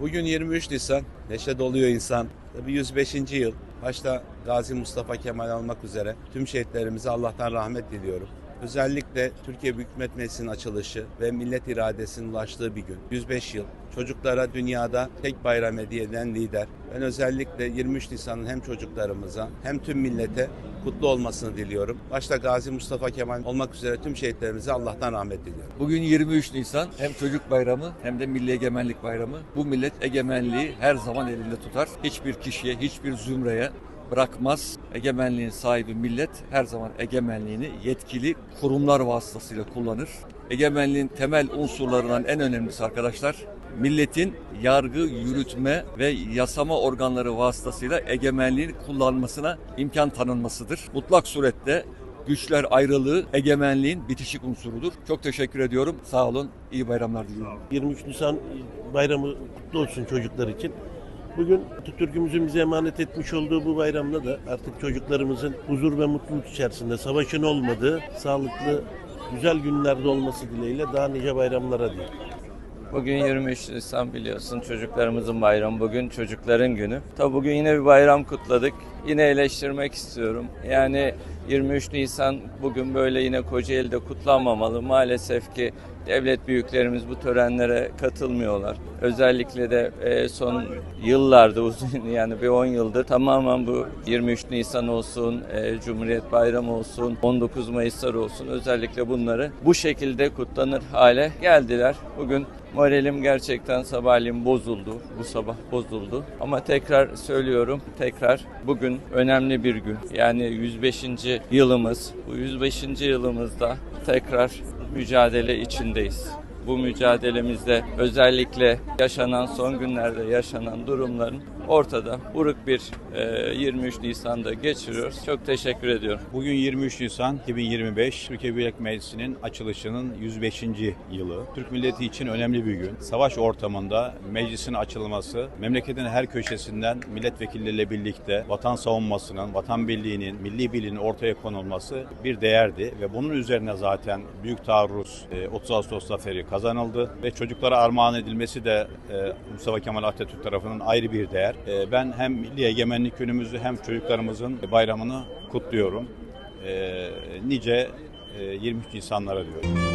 Bugün 23 Nisan, neşe doluyor insan. Tabii 105. yıl. Başta Gazi Mustafa Kemal almak üzere tüm şehitlerimize Allah'tan rahmet diliyorum. Özellikle Türkiye Büyük Millet Meclisi'nin açılışı ve millet iradesinin ulaştığı bir gün. 105 yıl. Çocuklara dünyada tek bayram hediye eden lider. Ben özellikle 23 Nisan'ın hem çocuklarımıza hem tüm millete kutlu olmasını diliyorum. Başta Gazi Mustafa Kemal olmak üzere tüm şehitlerimize Allah'tan rahmet diliyorum. Bugün 23 Nisan hem çocuk bayramı hem de milli egemenlik bayramı. Bu millet egemenliği her zaman elinde tutar. Hiçbir kişiye, hiçbir zümreye bırakmaz. Egemenliğin sahibi millet her zaman egemenliğini yetkili kurumlar vasıtasıyla kullanır. Egemenliğin temel unsurlarından en önemlisi arkadaşlar milletin yargı, yürütme ve yasama organları vasıtasıyla egemenliğini kullanmasına imkan tanınmasıdır. Mutlak surette güçler ayrılığı egemenliğin bitişik unsurudur. Çok teşekkür ediyorum. Sağ olun. İyi bayramlar diliyorum. 23 Nisan bayramı kutlu olsun çocuklar için. Bugün Atatürk'ümüzün bize emanet etmiş olduğu bu bayramda da artık çocuklarımızın huzur ve mutluluk içerisinde savaşın olmadığı, sağlıklı, güzel günlerde olması dileğiyle daha nice bayramlara diyor. Bugün 23 Nisan biliyorsun çocuklarımızın bayramı. Bugün çocukların günü. Tabi bugün yine bir bayram kutladık. Yine eleştirmek istiyorum. Yani 23 Nisan bugün böyle yine Kocaeli'de kutlanmamalı. Maalesef ki devlet büyüklerimiz bu törenlere katılmıyorlar. Özellikle de e, son yıllarda uzun yani bir 10 yıldır tamamen bu 23 Nisan olsun, e, Cumhuriyet Bayramı olsun, 19 Mayıslar olsun özellikle bunları bu şekilde kutlanır hale geldiler. Bugün Moralim gerçekten sabahleyin bozuldu. Bu sabah bozuldu. Ama tekrar söylüyorum, tekrar bugün önemli bir gün. Yani 105. yılımız. Bu 105. yılımızda tekrar mücadele içindeyiz. Bu mücadelemizde özellikle yaşanan son günlerde yaşanan durumların ortada buruk bir e, 23 Nisan'da geçiriyoruz. Çok teşekkür ediyorum. Bugün 23 Nisan 2025 Türkiye Büyük Meclisi'nin açılışının 105. yılı. Türk milleti için önemli bir gün. Savaş ortamında meclisin açılması, memleketin her köşesinden milletvekilleriyle birlikte vatan savunmasının, vatan birliğinin, milli birliğinin ortaya konulması bir değerdi ve bunun üzerine zaten büyük taarruz e, 30 Ağustos zaferi kazanıldı ve çocuklara armağan edilmesi de e, Mustafa Kemal Atatürk tarafından ayrı bir değer. E, Ben hem milli egemenlik günümüzü hem çocuklarımızın bayramını kutluyorum. E, Nice e, 23 Nisanlara diyorum.